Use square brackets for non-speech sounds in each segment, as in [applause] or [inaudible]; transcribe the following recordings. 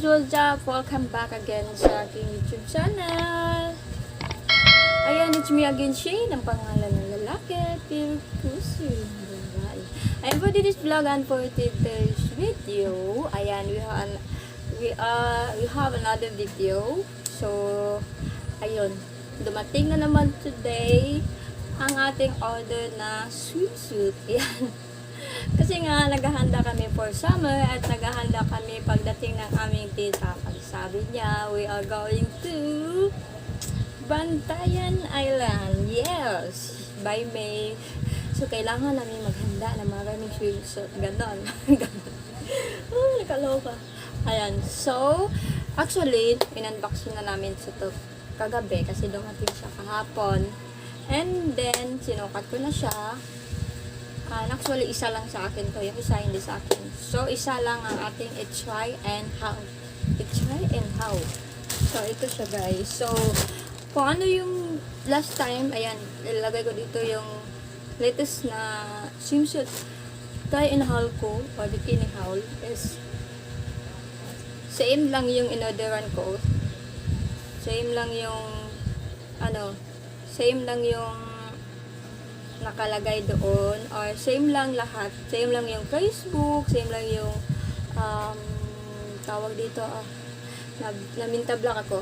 what's up? Welcome back again sa aking YouTube channel. Ayan, it's me again, Shane, ang pangalan ng lalaki, pero puso babae. And for this vlog and for today's video, ayan, we have, an, we, uh, we have another video. So, ayun, dumating na naman today ang ating order na swimsuit. [laughs] Ayan. Kasi nga, naghahanda kami for summer at naghahanda kami pagdating ng aming tita. Sabi niya, we are going to Bantayan Island. Yes! By May. So, kailangan namin maghanda ng maraming swimsuit. Ganon. Ganon. [laughs] oh, nakaloka. Ayan. So, actually, in-unboxing na namin sa to kagabi kasi dumating siya kahapon. And then, sinukat ko na siya. And actually, isa lang sa akin to. Yung isa hindi sa akin. So, isa lang ang ating i-try and how. I-try and how. So, ito siya guys. So, kung ano yung last time, ayan, ilalagay ko dito yung latest na swimsuit try and haul ko, or bikini haul, is same lang yung in-orderan ko. Same lang yung, ano, same lang yung nakalagay doon or same lang lahat. Same lang yung Facebook same lang yung um, tawag dito ah, nag, naminta block ako.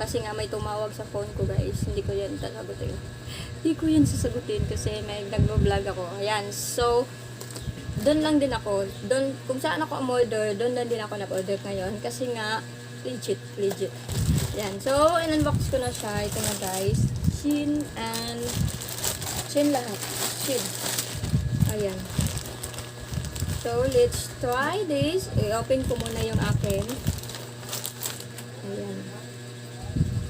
Kasi nga may tumawag sa phone ko guys. Hindi ko yan sasagutin. Hindi ko yan sasagutin kasi may nagbo-vlog ako. Ayan so doon lang din ako. Doon kung saan ako umorder doon lang din ako nag-order ngayon. Kasi nga legit legit. Yan so in-unbox ko na siya. Ito na guys. Shin and Shin lahat. Shin. Ayan. So, let's try this. I-open ko muna yung akin. Ayan.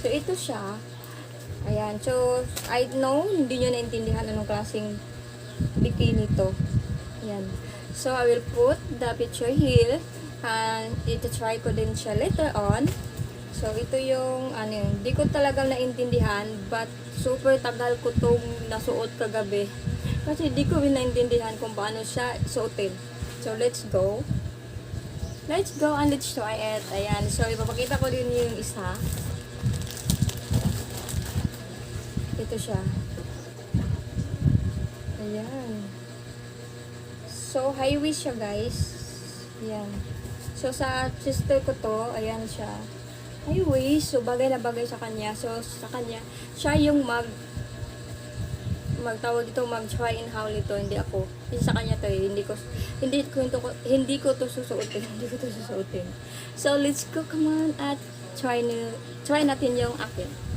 So, ito siya. Ayan. So, I know, hindi nyo naintindihan anong klaseng bikini to. Ayan. So, I will put the picture here. And ito try ko din siya later on. So, ito yung, ano yun, di ko talagang naintindihan, but super tagal ko tong nasuot kagabi. [laughs] Kasi di ko naintindihan kung paano siya suotin. So, let's go. Let's go and let's try it. Ayan. So, ipapakita ko din yung isa. Ito siya. Ayan. So, high waist siya, guys. Ayan. So, sa sister ko to, ayan siya. Waist. So, bagay na bagay sa kanya. So, sa kanya, siya yung mag magtawag ito mag try and haul ito. Hindi ako. Kasi sa kanya to eh. Hindi ko hindi ko hindi ko hindi ko to susuotin. [laughs] Hindi ko to susuotin. So let's go. Come on at try na try natin yung akin